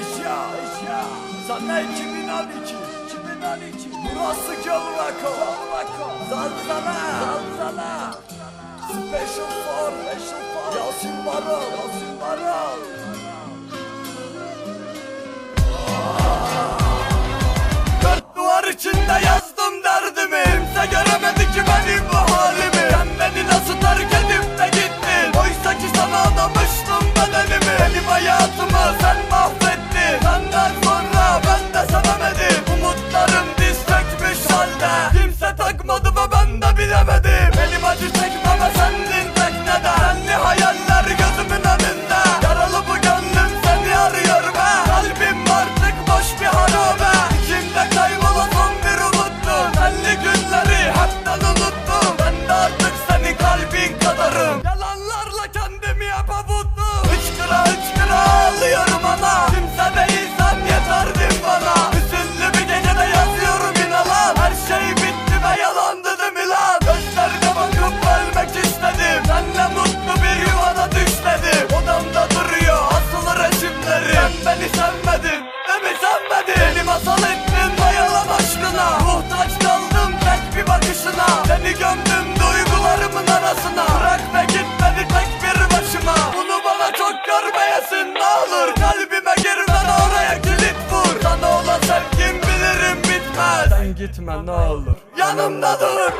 Eşya, eşya. Sana 2012, 2012. Burası Gölrako, Gölrako. Zalzala, zalzala. Special for, special for. Yasin Baron, Yasin Baron. bakışına Seni gömdüm duygularımın arasına. Bırak ve gitmedi tek bir başıma. Bunu bana çok görmeyesin ne olur. Kalbime gir bana oraya kilit vur. Sana olan sevgim bilirim bitmez. Sen gitme ne olur. Yanımda dur.